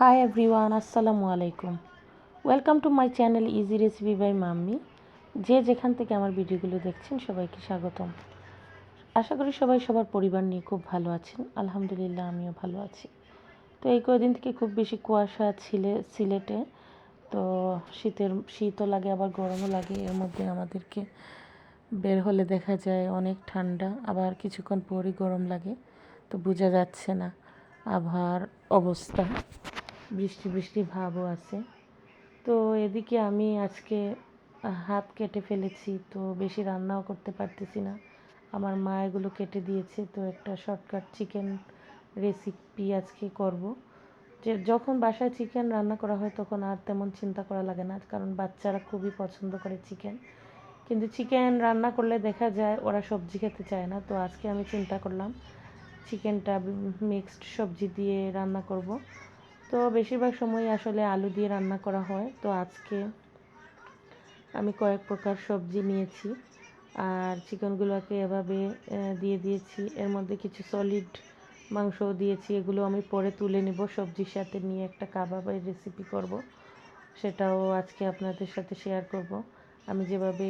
High everyone আসসালামু আলাইকুম welcome to my channel easy recipe by mummy যে যেখান থেকে আমার ভিডিওগুলো দেখছেন, সবাইকে স্বাগতম। আশা করি সবাই সবার পরিবার নিয়ে খুব ভালো আছেন। আলহামদুলিল্লাহ, আমিও ভালো আছি। তো এই কয়েকদিন থেকে খুব বেশি কুয়াশা ছিলে, সিলেটে। তো শীতের, শীতও লাগে, আবার গরমও লাগে। এর মধ্যে আমাদেরকে বের হলে দেখা যায় অনেক ঠান্ডা, আবার কিছুক্ষণ পরই গরম লাগে। তো বোঝা যাচ্ছে না আবহাওয়ার অবস্থা। বৃষ্টি বৃষ্টি ভাবও আছে। তো এদিকে আমি আজকে হাত কেটে ফেলেছি, তো বেশি রান্নাও করতে পারতেছি না। আমার মা এগুলো কেটে দিয়েছে, তো একটা শর্টকাট চিকেন রেসিপি আজকে করব। যে যখন বাসায় চিকেন রান্না করা হয়, তখন আর তেমন চিন্তা করা লাগে না, কারণ বাচ্চারা খুবই পছন্দ করে চিকেন কিন্তু চিকেন রান্না করলে দেখা যায় ওরা সবজি খেতে চায় না, তো আজকে আমি চিন্তা করলাম চিকেনটা মিক্সড সবজি দিয়ে রান্না করব। তো বেশিরভাগ সময় আসলে আলু দিয়ে রান্না করা হয়। তো আজকে আমি কয়েক প্রকার সবজি নিয়েছি আর চিকেনগুলোকে এভাবে দিয়ে দিয়েছি। এর মধ্যে কিছু সলিড মাংসও দিয়েছি। এগুলো আমি পরে তুলে নিব। সবজির সাথে নিয়ে একটা কাবাবের রেসিপি করব। সেটাও আজকে আপনাদের সাথে শেয়ার করব। আমি যেভাবে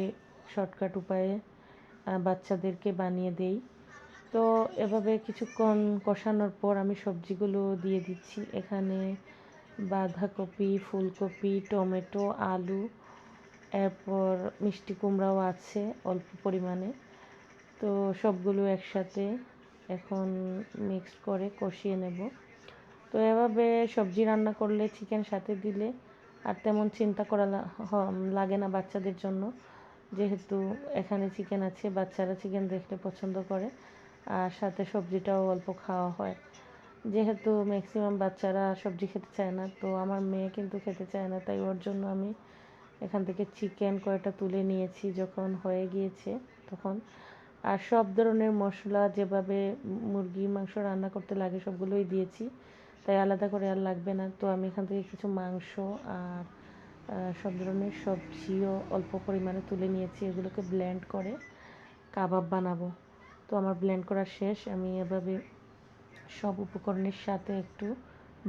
শর্টকাট উপায়ে বাচ্চাদেরকে বানিয়ে দেই। তো এভাবে কিছুক্ষণ কষানোর পর আমি সবজিগুলো দিয়ে দিচ্ছি। এখানে বাঁধাকপি, ফুলকপি, টমেটো, আলু, এরপর মিষ্টি কুমড়াও আছে অল্প পরিমাণে। তো সবগুলো একসাথে এখন মিক্স করে কষিয়ে নেব। তো এভাবে সবজি রান্না করলে চিকেন সাথে দিলে আর তেমন চিন্তা করা লাগে না বাচ্চাদের জন্য। যেহেতু এখানে চিকেন আছে, বাচ্চারা চিকেন দেখলে পছন্দ করে। আর সাথে সবজিটাও অল্প খাওয়া হয়। যেহেতু ম্যাক্সিমাম বাচ্চারা সবজি খেতে চায় না, তো আমার মেয়ে কিন্তু খেতে চায় না, তাই ওর জন্য আমি এখান থেকে চিকেন কয়েকটা তুলে নিয়েছি যখন হয়ে গিয়েছে তখন। আর সব ধরনের মশলা, যেভাবে মুরগি, মাংস রান্না করতে লাগে সবগুলোই দিয়েছি, তাই আলাদা করে আর লাগবে না। তো আমি এখান থেকে কিছু মাংস আর সব ধরনের সবজিও অল্প পরিমাণে তুলে নিয়েছি, এগুলোকে ব্লেন্ড করে কাবাব বানাবো। তো আমার ব্লেন্ড করা শেষ। আমি এভাবে সব উপকরণের সাথে একটু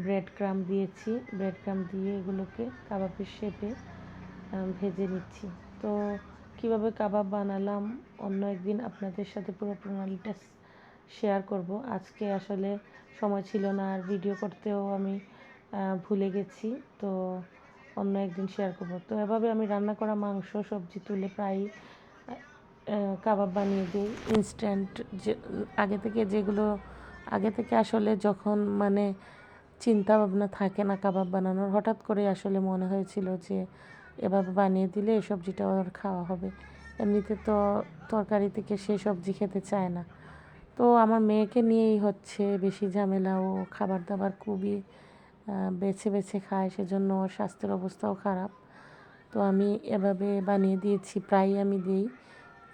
ব্রেড ক্রাম দিয়েছি। ব্রেড ক্রাম দিয়ে এগুলোকে কাবাবের শেপে ভেজে নিচ্ছি। তো কীভাবে কাবাব বানালাম, অন্য একদিন আপনাদের সাথে পুরো প্রণালীটা শেয়ার করব। আজকে আসলে সময় ছিল না, আর ভিডিও করতেও আমি ভুলে গেছি। তো অন্য একদিন শেয়ার করব। তো এভাবে আমি রান্না করা মাংস, সবজি তুলে প্রায় কাবাব বানিয়ে দিই ইনস্ট্যান্ট যে, আগে থেকে যেগুলো, আগে থেকে আসলে যখন মানে চিন্তা ভাবনা থাকে না কাবাব বানানোর, হঠাৎ করে আসলে মনে হয়েছিল যে এভাবে বানিয়ে দিলে এই সবজিটা ওর খাওয়া হবে। এমনিতে তো তরকারি থেকে সে সবজি খেতে চায় না। তো আমার মেয়েকে নিয়েই হচ্ছে বেশি ঝামেলা, ও খাবার দাবার খুবই বেছে বেছে খায়, সেজন্য ওর স্বাস্থ্যের অবস্থাও খারাপ। তো আমি এভাবে বানিয়ে দিয়েছি, প্রায়ই আমি দিই।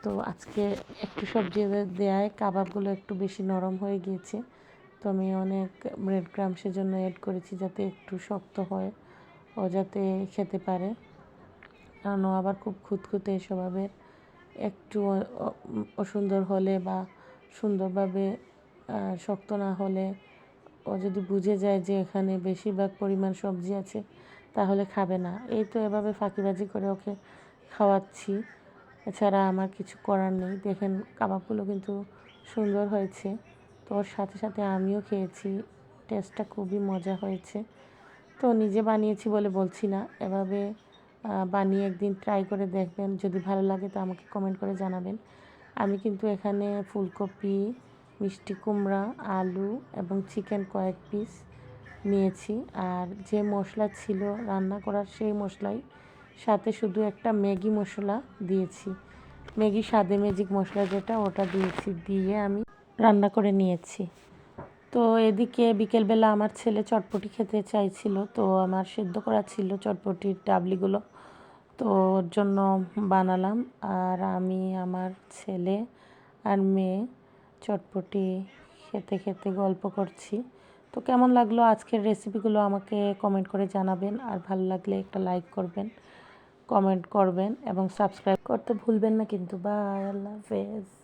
তো আজকে একটু সবজি দেওয়ায় কাবাবগুলো একটু বেশি নরম হয়ে গিয়েছে। তো আমি অনেক ব্রেড ক্রামসের জন্য অ্যাড করেছি যাতে একটু শক্ত হয় ও যাতে খেতে পারে। কারণ আবার খুব খুঁতখুঁতে স্বভাবের একটু অসুন্দর হলে বা সুন্দরভাবে শক্ত না হলে ও যদি বুঝে যায় যে এখানে বেশিরভাগ পরিমাণ সবজি আছে তাহলে খাবে না। এই তো এভাবে ফাঁকিবাজি করে ওকে খাওয়াচ্ছি। এছাড়া আমার কিছু করার নেই। দেখেন, কাবাবগুলো কিন্তু সুন্দর হয়েছে। তো ওর সাথে সাথে আমিও খেয়েছি। টেস্টটা খুবই মজা হয়েছে। তো নিজে বানিয়েছি বলে বলছি না। এভাবে বানিয়ে একদিন ট্রাই করে দেখবেন। যদি ভালো লাগে তো আমাকে কমেন্ট করে জানাবেন। আমি কিন্তু এখানে ফুলকপি, মিষ্টি কুমড়া, আলু এবং চিকেন কয়েক পিস নিয়েছি। আর যে মশলা ছিল রান্না করার সেই মশলাই সাথে শুধু একটা ম্যাগি মশলা দিয়েছি। ম্যাগি স্বাদে ম্যাজিক মশলা যেটা, ওটা দিয়েছি, দিয়ে আমি রান্না করে নিয়েছি। তো এদিকে বিকেলবেলা আমার ছেলে চটপটি খেতে চাইছিল, তো আমার সেদ্ধ করা ছিল চটপটির ডাবলিগুলো। তো ওর জন্য বানালাম, আর আমি, আমার ছেলে আর মেয়ে চটপটি খেতে খেতে গল্প করছি। তো কেমন লাগল আজকের রেসিপিগুলো আমাকে কমেন্ট করে জানাবেন, আর ভালো লাগলে একটা লাইক করবেন। কমেন্ট করবেন এবং সাবস্ক্রাইব করতে ভুলবেন না কিন্তু। বাই আল্লাহ হাফেজ।